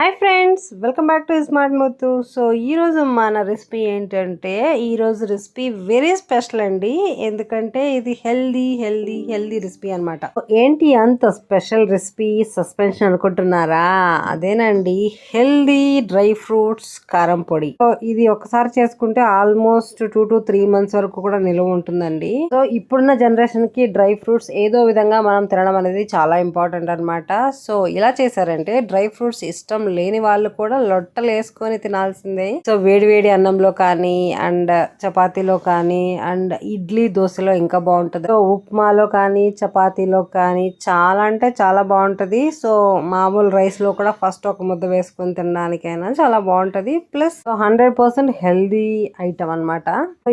Hi friends welcome back to Smart Muthu. So ఈ రోజు మన రెసిపీ ఏంటంటే ఈ రోజు రెసిపీ వెరీ స్పెషల్ అండి. ఎందుకంటే ఇది హెల్దీ హెల్దీ హెల్దీ రెసిపీ అన్నమాట. ఏంటి అంత స్పెషల్ రెసిపీ సస్పెన్షన్ అనుకుంటున్నారా? అదేనండి హెల్దీ డ్రై ఫ్రూట్స్ కారం పొడి. సో ఇది ఒకసారి చేసుకుంటే almost two to three months వరకు కూడా నిల్వ ఉంటుందండి. సో ఇప్పుడున్న జనరేషన్కి డ్రై ఫ్రూట్స్ ఏదో విధంగా మనం తినడం అనేది చాలా ఇంపార్టెంట్ అన్నమాట. సో ఇలా చేశారంటే డ్రై ఫ్రూట్స్ ఇష్టం లేని వాళ్ళు కూడా లొట్టలు వేసుకొని తినాల్సిందే. సో వేడి వేడి అన్నంలో కానీ అండ్ చపాతీలో కానీ అండ్ ఇడ్లీ దోశలో ఇంకా బాగుంటది. సో ఉప్మాలో కానీ చపాతీలో కానీ చాలా అంటే చాలా బాగుంటది. సో మామూలు రైస్లో కూడా ఫస్ట్ ఒక ముద్ద వేసుకొని తినడానికైనా చాలా బాగుంటది. Plus hundred percent healthy item అనమాట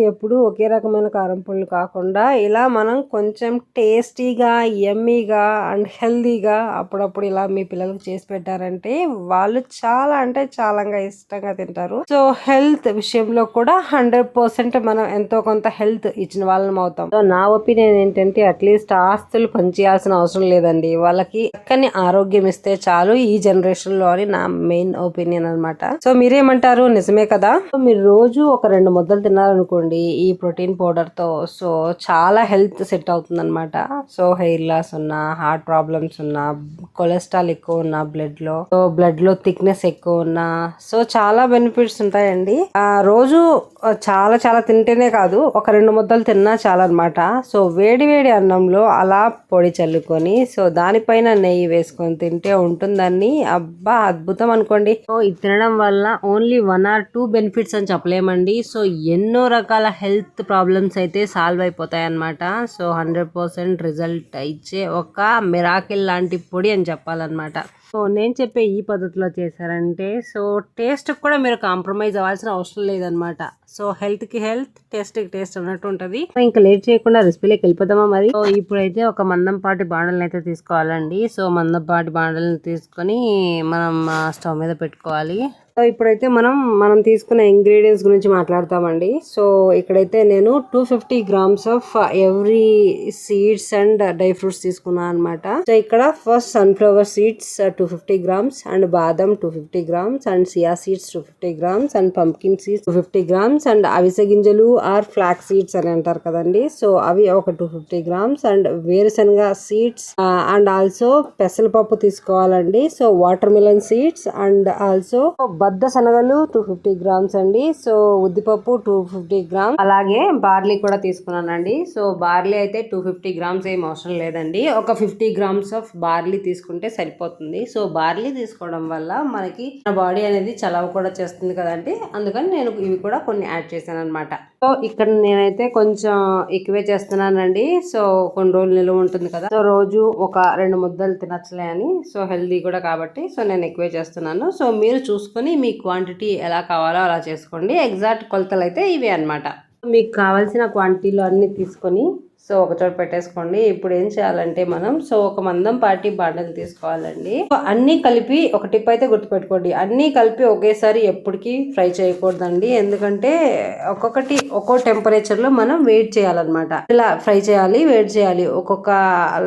ఎప్పుడు ఒకే రకమైన కారం పుల్లు కాకుండా ఇలా మనం కొంచెం టేస్టీగా ఎమ్మీగా అండ్ హెల్దీగా అప్పుడప్పుడు ఇలా మీ పిల్లలకు చేసి పెట్టారంటే వాళ్ళు వాళ్ళు చాలా అంటే చాలా ఇష్టంగా తింటారు. సో హెల్త్ విషయంలో కూడా హండ్రెడ్ పర్సెంట్ మనం ఎంతో కొంత హెల్త్ ఇచ్చిన వాళ్ళం అవుతాం. సో నా ఒపీనియన్ ఏంటంటే అట్లీస్ట్ ఆస్తులు పనిచేయాల్సిన అవసరం లేదండి. వాళ్ళకి చక్కని ఆరోగ్యం ఇస్తే చాలు ఈ జనరేషన్లో అని నా మెయిన్ ఒపీనియన్ అన్నమాట. సో మీరేమంటారు? నిజమే కదా? సో మీరు రోజు ఒక రెండు ముద్దలు తిన్నారనుకోండి ఈ ప్రోటీన్ పౌడర్తో సో చాలా హెల్త్ సెట్ అవుతుంది అనమాట సో హెయిర్ లాస్ ఉన్నా హార్ట్ ప్రాబ్లమ్స్ ఉన్నా కొలెస్ట్రాల్ ఎక్కువ ఉన్నా బ్లడ్లో సో బ్లడ్లో థిక్నెస్ ఎక్కువ ఉన్నా. సో చాలా బెనిఫిట్స్ ఉంటాయండి. ఆ రోజు చాలా చాలా తింటేనే కాదు ఒక రెండు ముద్దలు తిన్నా చాలా అనమాట సో వేడి వేడి అన్నంలో అలా పొడి చల్లుకొని సో దానిపైన నెయ్యి వేసుకొని తింటే ఉంటుందని అబ్బా అద్భుతం అనుకోండి. సో ఇది తినడం వల్ల only one or two benefits అని చెప్పలేమండి. సో ఎన్నో రకాల హెల్త్ ప్రాబ్లమ్స్ అయితే సాల్వ్ అయిపోతాయి సో హండ్రెడ్ పర్సెంట్ రిజల్ట్ ఇచ్చే ఒక మిరాకిల్ లాంటి పొడి అని చెప్పాలన్నమాట. సో నేను చెప్పే ఈ పద్ధతిలో చేశారంటే సో టేస్ట్ కూడా మీరు కాంప్రమైజ్ అవ్వాల్సిన అవసరం లేదనమాట సో హెల్త్కి హెల్త్ టేస్ట్కి టేస్ట్ అన్నట్టు ఉంటుంది. ఇంకా లేట్ చేయకుండా రెసిపీలోకి వెళ్ళిపోదామా మరి? సో ఇప్పుడైతే ఒక మందంపాటి బాండల్ని అయితే తీసుకోవాలండి. సో మందంపాటి బాండల్ని తీసుకొని మనం స్టవ్ మీద పెట్టుకోవాలి. సో ఇప్పుడైతే మనం మనం తీసుకున్న ఇంగ్రీడియంట్స్ గురించి మాట్లాడతామండి. సో ఇక్కడైతే నేను two fifty grams of every seeds and dry fruits తీసుకున్నాను అనమాట సో ఇక్కడ first sunflower seeds two fifty grams and బాదం two fifty grams and chia seeds two fifty grams and pumpkin seeds two fifty grams and అవిసె గింజలు are flax seeds అని అంటారు కదండి. So అవి ఒక టూ ఫిఫ్టీ గ్రామ్స్ అండ్ వేరుశనగ seeds and also పెసలపప్పు తీసుకోవాలండి. So watermelon seeds and also బద్ద శనగలు టూ ఫిఫ్టీ గ్రామ్స్ అండి. సో ఉద్దిపప్పు టూ ఫిఫ్టీ గ్రామ్స్ అలాగే బార్లీ కూడా తీసుకున్నానండి. సో బార్లీ అయితే టూ ఫిఫ్టీ గ్రామ్స్ ఏం అవసరం లేదండి. ఒక ఫిఫ్టీ గ్రామ్స్ ఆఫ్ బార్లీ తీసుకుంటే సరిపోతుంది. సో బార్లీ తీసుకోవడం వల్ల మనకి మన బాడీ అనేది చలవ కూడా చేస్తుంది కదండి. అందుకని నేను ఇవి కూడా కొన్ని యాడ్ చేశాను అనమాట సో ఇక్కడ నేనైతే కొంచెం ఎక్కువే చేస్తున్నానండి. సో కొన్ని రోజులు నిలువ ఉంటుంది కదా. సో రోజు ఒక రెండు ముద్దలు తినచ్చలే అని. సో హెల్దీ కూడా కాబట్టి. సో నేను ఎక్కువే చేస్తున్నాను. సో మీరు చూసుకొని మీ క్వాంటిటీ ఎలా కావాలో అలా చేసుకోండి. ఎగ్జాక్ట్ కొలతలు అయితే ఇవే అన్నమాట. మీకు కావాల్సిన క్వాంటిటీలో అన్నీ తీసుకొని సో ఒక చోట పెట్టేసుకోండి. ఇప్పుడు ఏం చేయాలంటే మనం సో ఒక మందం పాటి బాండలు తీసుకోవాలండి. అన్నీ కలిపి ఒక టిప్ అయితే గుర్తుపెట్టుకోండి. అన్నీ కలిపి ఒకేసారి ఎప్పటికీ ఫ్రై చేయకూడదండి. ఎందుకంటే ఒక్కొక్కటి ఒక్కో టెంపరేచర్లో మనం వెయిట్ చేయాలన్నమాట. ఇలా ఫ్రై చేయాలి వెయిట్ చేయాలి. ఒక్కొక్క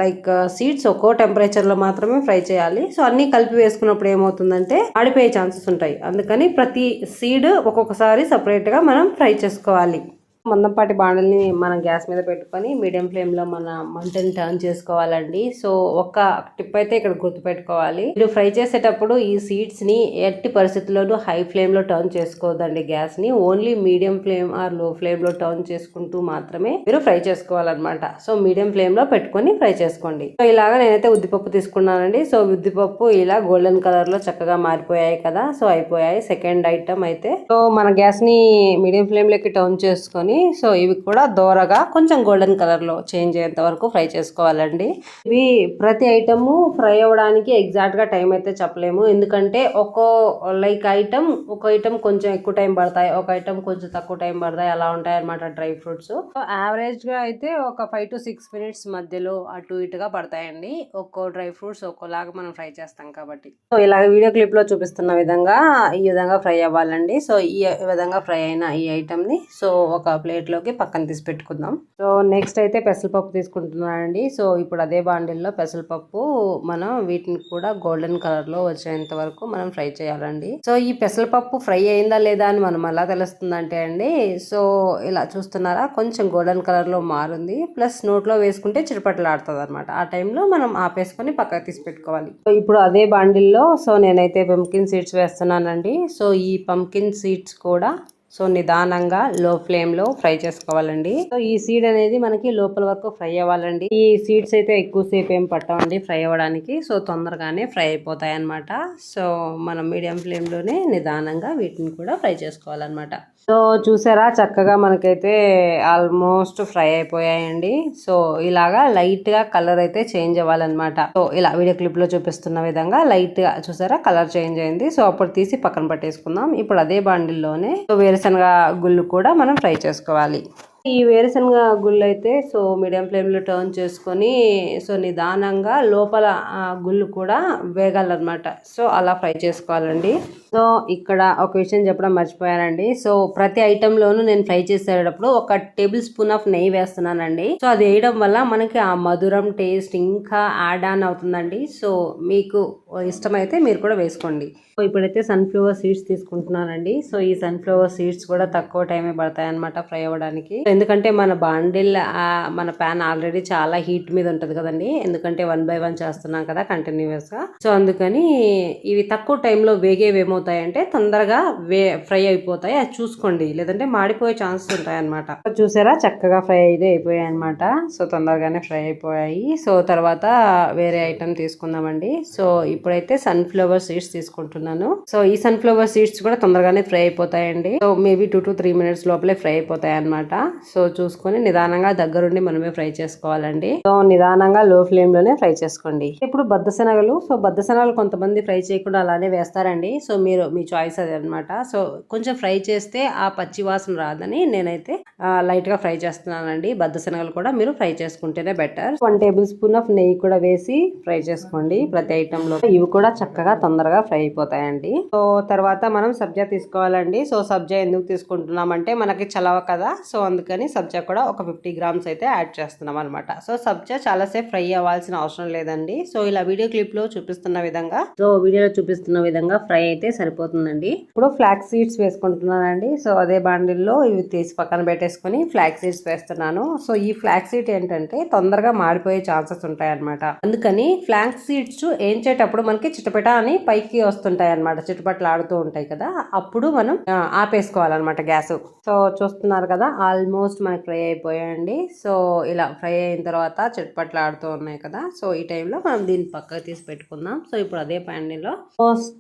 లైక్ సీడ్స్ ఒక్కో టెంపరేచర్లో మాత్రమే ఫ్రై చేయాలి. సో అన్నీ కలిపి వేసుకున్నప్పుడు ఏమవుతుందంటే ఆడిపోయే ఛాన్సెస్ ఉంటాయి. అందుకని ప్రతి సీడ్ ఒక్కొక్కసారి సపరేట్గా మనం ఫ్రై చేసుకోవాలి. మందంపాటి బాండల్ని మనం గ్యాస్ మీద పెట్టుకొని మీడియం ఫ్లేమ్లో మన మంటని టర్న్ చేసుకోవాలండి. సో ఒక టిప్ అయితే ఇక్కడ గుర్తుపెట్టుకోవాలి. మీరు ఫ్రై చేసేటప్పుడు ఈ సీడ్స్ని ఎట్టి పరిస్థితుల్లోనూ హై ఫ్లేమ్లో టర్న్ చేసుకోవద్దండి గ్యాస్ని. ఓన్లీ మీడియం ఫ్లేమ్ ఆర్లో ఫ్లేమ్లో టర్న్ చేసుకుంటూ మాత్రమే మీరు ఫ్రై చేసుకోవాలన్నమాట. సో మీడియం ఫ్లేమ్లో పెట్టుకొని ఫ్రై చేసుకోండి. సో ఇలాగా నేనైతే ఉద్దిపప్పు తీసుకున్నానండి. సో ఉద్దిపప్పు ఇలా గోల్డెన్ కలర్లో చక్కగా మారిపోయాయి కదా. సో అయిపోయాయి. సెకండ్ ఐటమ్ అయితే. సో మన గ్యాస్ని మీడియం ఫ్లేమ్లోకి టర్న్ చేసుకొని సో ఇవి కూడా దోరగా కొంచెం గోల్డెన్ కలర్లో చేంజ్ అయ్యేంత వరకు ఫ్రై చేసుకోవాలండి. ఇవి ప్రతి ఐటము ఫ్రై అవ్వడానికి ఎగ్జాక్ట్గా టైం అయితే చెప్పలేము. ఎందుకంటే ఒక్కో లైక్ ఐటమ్ ఒక ఐటమ్ కొంచెం ఎక్కువ టైం పడతాయి ఒక ఐటమ్ కొంచెం తక్కువ టైం పడతాయి అలా ఉంటాయి అనమాట డ్రై ఫ్రూట్స్. యావరేజ్గా అయితే ఒక ఫైవ్ టు సిక్స్ మినిట్స్ మధ్యలో అటు ఇటుగా పడతాయండి. ఒక్కో డ్రై ఫ్రూట్స్ ఒక్కోలాగా మనం ఫ్రై చేస్తాం కాబట్టి. సో ఇలాగ వీడియో క్లిప్లో చూపిస్తున్న విధంగా ఈ విధంగా ఫ్రై అవ్వాలండి. సో ఈ విధంగా ఫ్రై అయిన ఈ ఐటమ్ని సో ఒక ప్లేట్లోకి పక్కన తీసి పెట్టుకుందాం. సో నెక్స్ట్ అయితే పెసరపప్పు తీసుకుంటున్నానండి. సో ఇప్పుడు అదే బాండిల్లో పెసరపప్పు మనం వీటిని కూడా గోల్డెన్ కలర్లో వచ్చేంత వరకు మనం ఫ్రై చేయాలండి. సో ఈ పెసరపప్పు ఫ్రై అయిందా లేదా అని మనం ఎలా తెలుస్తుందంటే అండి సో ఇలా చూస్తున్నారా? కొంచెం గోల్డెన్ కలర్లో మారుంది. ప్లస్ నోట్లో వేసుకుంటే చిరుపట్లాడుతుంది అనమాట ఆ టైంలో మనం ఆపేసుకొని పక్కకు తీసి పెట్టుకోవాలి. సో ఇప్పుడు అదే బాండిల్లో సో నేనైతే పంకిన్ సీడ్స్ వేస్తున్నానండి. సో ఈ పంకిన్ సీడ్స్ కూడా సో నిదానంగా లో ఫ్లేమ్లో ఫ్రై చేసుకోవాలండి. సో ఈ సీడ్ అనేది మనకి లోపల వరకు ఫ్రై అవ్వాలండి. ఈ సీడ్స్ అయితే ఎక్కువసేపు ఏం పట్టవండి ఫ్రై అవ్వడానికి. సో తొందరగానే ఫ్రై అయిపోతాయి అనమాట సో మనం మీడియం ఫ్లేమ్లోనే నిదానంగా వీటిని కూడా ఫ్రై చేసుకోవాలన్నమాట. సో చూసారా చక్కగా మనకైతే ఆల్మోస్ట్ ఫ్రై అయిపోయాయండి. సో ఇలాగా లైట్గా కలర్ అయితే చేంజ్ అవ్వాలన్నమాట. సో ఇలా వీడియో క్లిప్లో చూపిస్తున్న విధంగా లైట్గా చూసారా కలర్ చేంజ్ అయింది. సో అప్పుడు తీసి పక్కన పట్టేసుకుందాం. ఇప్పుడు అదే బాండిల్లోనే సో వేరుశనగ గుళ్ళు కూడా మనం ఫ్రై చేసుకోవాలి. ఈ వేరుశనగ గుళ్ళు అయితే సో మీడియం ఫ్లేమ్లో టర్న్ చేసుకొని సో నిదానంగా లోపల గుళ్ళు కూడా వేగాలన్నమాట. సో అలా ఫ్రై చేసుకోవాలండి. సో ఇక్కడ ఒక విషయం చెప్పడం మర్చిపోయానండి. సో ప్రతి ఐటెంలోనూ నేను ఫ్రై చేసేటప్పుడు ఒక టేబుల్ స్పూన్ ఆఫ్ నెయ్యి వేస్తున్నానండి. సో అది వేయడం వల్ల మనకి ఆ మధురం టేస్ట్ ఇంకా యాడ్ ఆన్ అవుతుందండి. సో మీకు ఇష్టమైతే మీరు కూడా వేసుకోండి. సో ఇప్పుడైతే సన్ఫ్లవర్ సీడ్స్ తీసుకుంటున్నానండి. సో ఈ సన్ఫ్లవర్ సీడ్స్ కూడా తక్కువ టైమే పడతాయి అనమాట ఫ్రై అవ్వడానికి. ఎందుకంటే మన బాండిల్ మన ప్యాన్ ఆల్రెడీ చాలా హీట్ మీద ఉంటుంది కదండి. ఎందుకంటే వన్ బై వన్ చేస్తున్నాం కదా కంటిన్యూస్గా సో అందుకని ఇవి తక్కువ టైంలో వేగేవి ఏమవుతాయంటే తొందరగా వే ఫ్రై అయిపోతాయి. అది చూసుకోండి. లేదంటే మాడిపోయే ఛాన్సెస్ ఉంటాయి అనమాట చూసారా? చక్కగా ఫ్రై అయితే అయిపోయాయి అనమాట సో తొందరగానే ఫ్రై అయిపోయాయి. సో తర్వాత వేరే ఐటమ్ తీసుకుందామండి. సో ఇప్పుడైతే సన్ఫ్లవర్ సీడ్స్ తీసుకుంటున్నాను. సో ఈ సన్ఫ్లవర్ సీడ్స్ కూడా తొందరగానే ఫ్రై అయిపోతాయండి. So maybe two to three minutes లోపలే ఫ్రై అయిపోతాయి అనమాట సో చూసుకొని నిదానంగా దగ్గరుండి మనమే ఫ్రై చేసుకోవాలండి. సో నిదానంగా లో ఫ్లేమ్లోనే ఫ్రై చేసుకోండి. ఇప్పుడు బద్దశనగలు సో బద్దశనగలు కొంతమంది ఫ్రై చేయకుండా అలానే వేస్తారండి. సో మీరు మీ చాయిస్ అది అనమాట సో కొంచెం ఫ్రై చేస్తే ఆ పచ్చి వాసన రాదని నేనైతే లైట్గా ఫ్రై చేస్తున్నానండి. బద్దశనగలు కూడా మీరు ఫ్రై చేసుకుంటేనే better. One tablespoon of నెయ్యి కూడా వేసి ఫ్రై చేసుకోండి ప్రతి ఐటమ్లో. ఇవి కూడా చక్కగా తొందరగా ఫ్రై అయిపోతాయండి. సో తర్వాత మనం సబ్జా తీసుకోవాలండి. సో సబ్జా ఎందుకు తీసుకుంటున్నామంటే మనకి చలవ కదా. సో అందుకని సబ్జా కూడా ఒక ఫిఫ్టీ గ్రామ్స్ అయితే యాడ్ చేస్తున్నాం అనమాట సో సబ్జా చాలా సేపు ఫ్రై అవ్వాల్సిన అవసరం లేదండి. సో ఇలా వీడియో క్లిప్లో చూపిస్తున్న విధంగా సో వీడియోలో చూపిస్తున్న విధంగా ఫ్రై అయితే సరిపోతుందండి. ఇప్పుడు ఫ్లాక్ సీడ్స్ వేసుకుంటున్నానండి. సో అదే బాండిల్లో ఇవి తీసి పక్కన పెట్టేసుకొని ఫ్లాక్ సీడ్స్ వేస్తున్నాను. సో ఈ ఫ్లాక్ సీడ్ ఏంటంటే తొందరగా మాడిపోయే ఛాన్సెస్ ఉంటాయి అనమాట అందుకని ఫ్లాక్ సీడ్స్ ఏంచేటప్పుడు మనకి చిటపట అని పైకి వస్తుంటాయి అనమాట చిటపట్లు ఆడుతూ ఉంటాయి కదా అప్పుడు మనం ఆపేసుకోవాలన్నమాట గ్యాస్. సో చూస్తున్నారు కదా ఆల్మోస్ట్ మనకి ఫ్రై అయిపోయాయండి. సో ఇలా ఫ్రై అయిన తర్వాత చట్పట్లు ఆడుతూ ఉన్నాయి కదా. సో ఈ టైంలో మనం దీన్ని పక్కకు తీసి పెట్టుకుందాం. సో ఇప్పుడు అదే ప్యాన్లో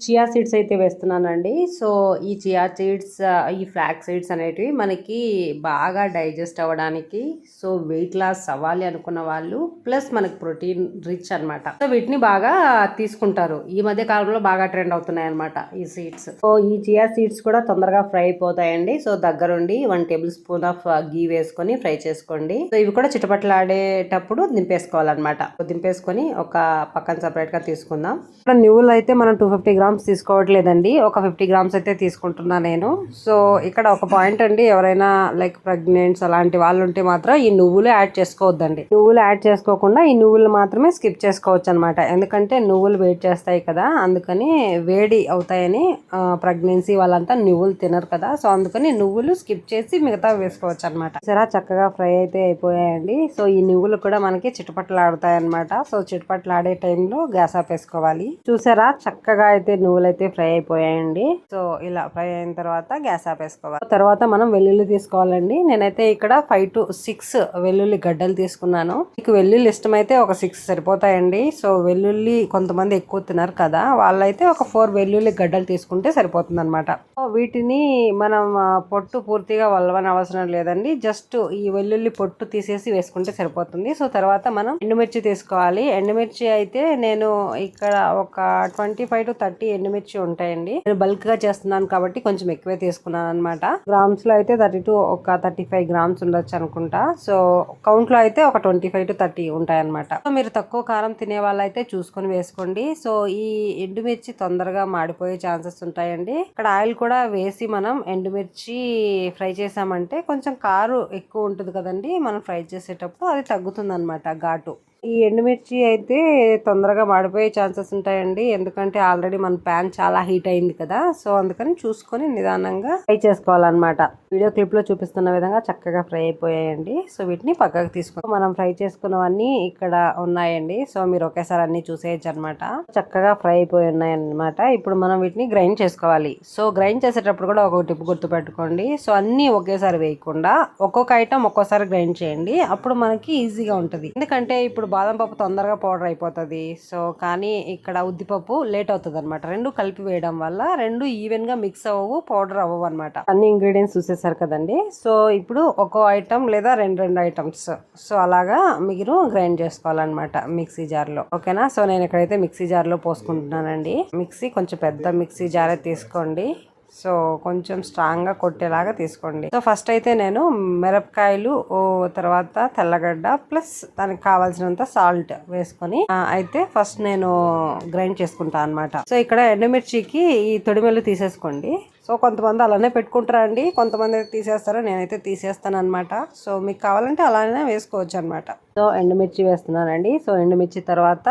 చియా సీడ్స్ అయితే వేస్తున్నానండి. సో ఈ చియా సీడ్స్ ఈ ఫ్లాక్ సీడ్స్ అనేటివి మనకి బాగా డైజెస్ట్ అవ్వడానికి సో వెయిట్ లాస్ అవ్వాలి అనుకున్న వాళ్ళు ప్లస్ మనకి ప్రోటీన్ రిచ్ అన్నమాట. సో వీటిని బాగా తీసుకుంటారు. ఈ మధ్య కాలంలో బాగా ట్రెండ్ అవుతున్నాయి అనమాట ఈ సీడ్స్ సో ఈ చియా సీడ్స్ కూడా తొందరగా ఫ్రై అయిపోతాయండి. సో దగ్గరుండి one tablespoon of ghee వేసుకొని ఫ్రై చేసుకోండి. సో ఇవి కూడా చిటపట్లాడేటప్పుడు దింపేసుకోవాలన్నమాట. దింపేసుకొని ఒక పక్కన సపరేట్గా తీసుకుందాం. ఇక్కడ నువ్వులు అయితే మనం టూ ఫిఫ్టీ గ్రామ్స్ తీసుకోవట్లేదండి. ఒక ఫిఫ్టీ గ్రామ్స్ అయితే తీసుకుంటున్నా నేను. సో ఇక్కడ ఒక పాయింట్ అండి. ఎవరైనా లైక్ ప్రెగ్నెంట్స్ అలాంటి వాళ్ళు ఉంటే మాత్రం ఈ నువ్వులు యాడ్ చేసుకోవద్దండి. నువ్వులు యాడ్ చేసుకోకుండా ఈ నువ్వులు మాత్రమే స్కిప్ చేసుకోవచ్చు అనమాట ఎందుకంటే నువ్వులు వేట్ చేస్తాయి కదా అందుకని వేడి అవుతాయని ప్రెగ్నెన్సీ వాళ్ళంతా నువ్వులు తినరు కదా. సో అందుకని నువ్వులు స్కిప్ చేసి మిగతా వేసుకోవచ్చు అనమాట సరే చక్కగా ఫ్రై అయితే అయిపోయాయండి. సో ఈ నువ్వులు కూడా మనకి చిటపట్లు ఆడుతాయి అనమాట సో చిటపట్లు ఆడే టైంలో గ్యాస్ ఆపేసుకోవాలి చూసారా? చక్కగా అయితే నువ్వులు అయితే ఫ్రై అయిపోయాయండి. సో ఇలా ఫ్రై అయిన తర్వాత గ్యాస్ ఆపేసుకోవాలి తర్వాత మనం వెల్లుల్లి తీసుకోవాలండి. నేనైతే ఇక్కడ ఫైవ్ టు సిక్స్ వెల్లుల్లి గడ్డలు తీసుకున్నాను. మీకు వెల్లుల్లి ఇష్టమైతే ఒక సిక్స్ సరిపోతాయండి. సో వెల్లుల్లి కొంతమంది ఎక్కువ తిన్నారు కదా. వాళ్ళైతే ఒక ఫోర్ వెల్లుల్లి గడ్డలు తీసుకుంటే సరిపోతుంది అనమాట వీటిని మనం పొట్టు పూర్తిగా వల్లవని అవసరం లేదండి. జస్ట్ ఈ వెల్లుల్లి పొట్టు తీసేసి వేసుకుంటే సరిపోతుంది. సో తర్వాత మనం ఎండుమిర్చి తీసుకోవాలి. ఎండుమిర్చి అయితే నేను ఇక్కడ ఒక ట్వంటీ ఫైవ్ టు థర్టీ ఎండుమిర్చి ఉంటాయండి. నేను బల్క్గా చేస్తున్నాను కాబట్టి కొంచెం ఎక్కువే తీసుకున్నాను అనమాట గ్రామ్స్లో అయితే థర్టీ టు ఒక థర్టీ ఫైవ్ గ్రామ్స్ ఉండొచ్చు అనుకుంటా. సో కౌంట్లో అయితే ఒక ట్వంటీ ఫైవ్ టు థర్టీ ఉంటాయి అనమాట సో మీరు తక్కువ కారం తినే వాళ్ళైతే చూసుకొని వేసుకోండి. సో ఈ ఎండుమిర్చి తొందరగా మాడిపోయే ఛాన్సెస్ ఉంటాయండి. ఇక్కడ ఆయిల్ కూడా వేసి మనం ఎండుమిర్చి ఫ్రై చేసామంటే కొంచెం కారు ఎక్కువ ఉంటుంది కదండి మనం ఫ్రై చేసేటప్పుడు అది తగ్గుతుంది అనమాట ఘాటు. ఈ ఎండుమిర్చి అయితే తొందరగా మాడిపోయే ఛాన్సెస్ ఉంటాయండి. ఎందుకంటే ఆల్రెడీ మన ప్యాన్ చాలా హీట్ అయింది కదా. సో అందుకని చూసుకొని నిదానంగా ఫ్రై చేసుకోవాలన్నమాట. వీడియో క్లిప్లో చూపిస్తున్న విధంగా చక్కగా ఫ్రై అయిపోయాయండి. సో వీటిని పక్కకు తీసుకుని మనం ఫ్రై చేసుకున్నవన్నీ ఇక్కడ ఉన్నాయండి. సో మీరు ఒకేసారి అన్ని చూసేయచ్చు అనమాట చక్కగా ఫ్రై అయిపోయి ఉన్నాయన్నమాట. ఇప్పుడు మనం వీటిని గ్రైండ్ చేసుకోవాలి. సో గ్రైండ్ చేసేటప్పుడు కూడా ఒక టిప్ గుర్తు పెట్టుకోండి. సో అన్ని ఒకేసారి వేయకుండా ఒక్కొక్క ఐటమ్ ఒక్కోసారి గ్రైండ్ చేయండి. అప్పుడు మనకి ఈజీగా ఉంటుంది. ఎందుకంటే ఇప్పుడు బాదం పప్పు తొందరగా పౌడర్ అయిపోతుంది. సో కానీ ఇక్కడ ఉద్దిపప్పు లేట్ అవుతుంది అనమాట రెండు కలిపి వేయడం వల్ల రెండు ఈవెన్గా మిక్స్ అవ్వవు పౌడర్ అవ్వవు అనమాట అన్ని ఇంగ్రీడియంట్స్ చూసేసారు కదండి. సో ఇప్పుడు ఒక్కో ఐటమ్ లేదా రెండు రెండు ఐటమ్స్ సో అలాగా మీరు గ్రైండ్ చేసుకోవాలన్నమాట మిక్సీ జార్లో ఓకేనా? సో నేను ఇక్కడైతే మిక్సీ జార్లో పోసుకుంటున్నానండి. మిక్సీ కొంచెం పెద్ద మిక్సీ జారే తీసుకోండి. సో కొంచెం స్ట్రాంగ్గా కొట్టేలాగా తీసుకోండి. సో ఫస్ట్ అయితే నేను మిరపకాయలు ఓ తర్వాత తెల్లగడ్డ ప్లస్ దానికి కావాల్సినంత సాల్ట్ వేసుకొని అయితే ఫస్ట్ నేను గ్రైండ్ చేసుకుంటాను అన్నమాట. సో ఇక్కడ ఎండుమిర్చికి ఈ తొడిమెలు తీసేసుకోండి. సో కొంతమంది అలానే పెట్టుకుంటారండి కొంతమంది అయితే తీసేస్తారు నేనైతే తీసేస్తాను అనమాట సో మీకు కావాలంటే అలానే వేసుకోవచ్చు అనమాట సో ఎండుమిర్చి వేస్తున్నానండి. సో ఎండుమిర్చి తర్వాత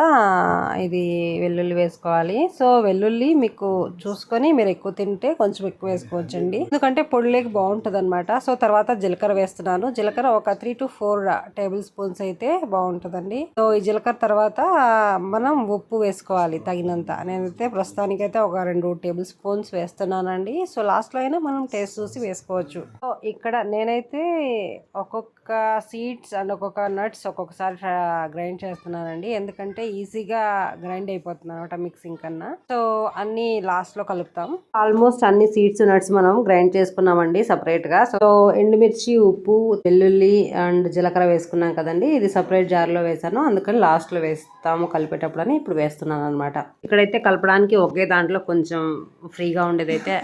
ఇది వెల్లుల్లి వేసుకోవాలి. సో వెల్లుల్లి మీకు చూసుకొని మీరు ఎక్కువ తింటే కొంచెం ఎక్కువ వేసుకోవచ్చండి. ఎందుకంటే పొడిలేకి బాగుంటుంది అనమాట సో తర్వాత జీలకర్ర వేస్తున్నాను. జీలకర్ర ఒక three to four tablespoons అయితే బాగుంటుందండి. సో ఈ జీలకర్ర తర్వాత మనం ఉప్పు వేసుకోవాలి తగినంత. నేనైతే ప్రస్తుతానికైతే ఒక రెండు టేబుల్ స్పూన్స్ వేస్తున్నానండి. సో లాస్ట్లో అయినా మనం టేస్ట్ చూసి వేసుకోవచ్చు. సో ఇక్కడ నేనైతే ఒక్కొక్క సీడ్స్ అండ్ ఒక్కొక్క నట్స్ ఒక్కొక్కసారి గ్రైండ్ చేస్తున్నానండి. ఎందుకంటే ఈజీగా గ్రైండ్ అయిపోతుంది అనమాట మిక్సింగ్ కన్నా. సో అన్ని లాస్ట్లో కలుపుతాం. ఆల్మోస్ట్ అన్ని సీడ్స్ నట్స్ మనం గ్రైండ్ చేసుకున్నామండి సపరేట్గా సో ఎండుమిర్చి ఉప్పు వెల్లుల్లి అండ్ జీలకర్ర వేసుకున్నాం కదండి. ఇది సపరేట్ జార్లో వేసాను. అందుకని లాస్ట్లో వేస్తాము కలిపేటప్పుడు అని ఇప్పుడు వేస్తున్నాను అనమాట ఇక్కడైతే కలపడానికి ఒకే దాంట్లో కొంచెం ఫ్రీగా ఉండేదైతే అయితే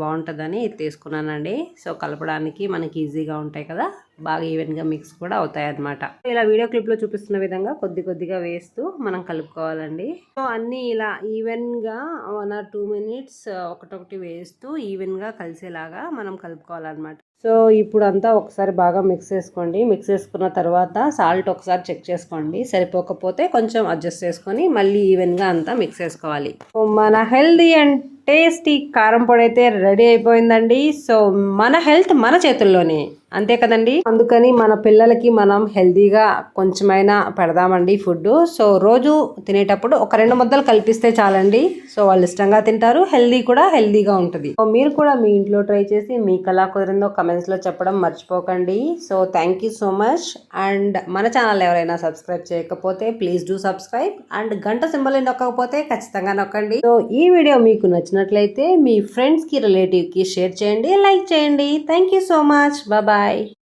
బాగుంటుందని తీసుకున్నానండి. సో కలపడానికి మనకి ఈజీగా ఉంటాయి కదా. బాగా ఈవెన్గా మిక్స్ కూడా అవుతాయి అన్నమాట ఇలా వీడియో క్లిప్లో చూపిస్తున్న విధంగా కొద్ది కొద్దిగా వేస్తూ మనం కలుపుకోవాలండి. సో అన్నీ ఇలా ఈవెన్గా వన్ ఆర్ టూ మినిట్స్ ఒకటొకటి వేస్తూ ఈవెన్గా కలిసేలాగా మనం కలుపుకోవాలన్నమాట. సో ఇప్పుడు అంతా ఒకసారి బాగా మిక్స్ చేసుకోండి. మిక్స్ చేసుకున్న తర్వాత సాల్ట్ ఒకసారి చెక్ చేసుకోండి. సరిపోకపోతే కొంచెం అడ్జస్ట్ చేసుకొని మళ్ళీ ఈవెన్గా అంతా మిక్స్ చేసుకోవాలి. సో మన హెల్దీ అండ్ టేస్టీ కారం పొడి అయితే రెడీ అయిపోయిందండి. సో మన హెల్త్ మన చేతుల్లోనే. అంతే కదండి? అందుకని మన పిల్లలకి మనం హెల్దీగా కొంచెమైనా పెడదామండి ఫుడ్ సో రోజు తినేటప్పుడు ఒక రెండు ముద్దలు కల్పిస్తే చాలండి. సో వాళ్ళు ఇష్టంగా తింటారు హెల్దీ కూడా హెల్దీగా ఉంటుంది. సో మీరు కూడా మీ ఇంట్లో ట్రై చేసి మీకు ఎలా కుదిరిందో కమెంట్స్లో చెప్పడం మర్చిపోకండి. So thank you so much and మన ఛానల్ ఎవరైనా సబ్స్క్రైబ్ చేయకపోతే ప్లీజ్ డూ సబ్స్క్రైబ్ అండ్ గంట సింబల్ నొక్కకపోతే ఖచ్చితంగా నొక్కండి. సో ఈ వీడియో మీకు నచ్చినట్లయితే మీ ఫ్రెండ్స్కి రిలేటివ్కి షేర్ చేయండి లైక్ చేయండి. Thank you so much bye Bye.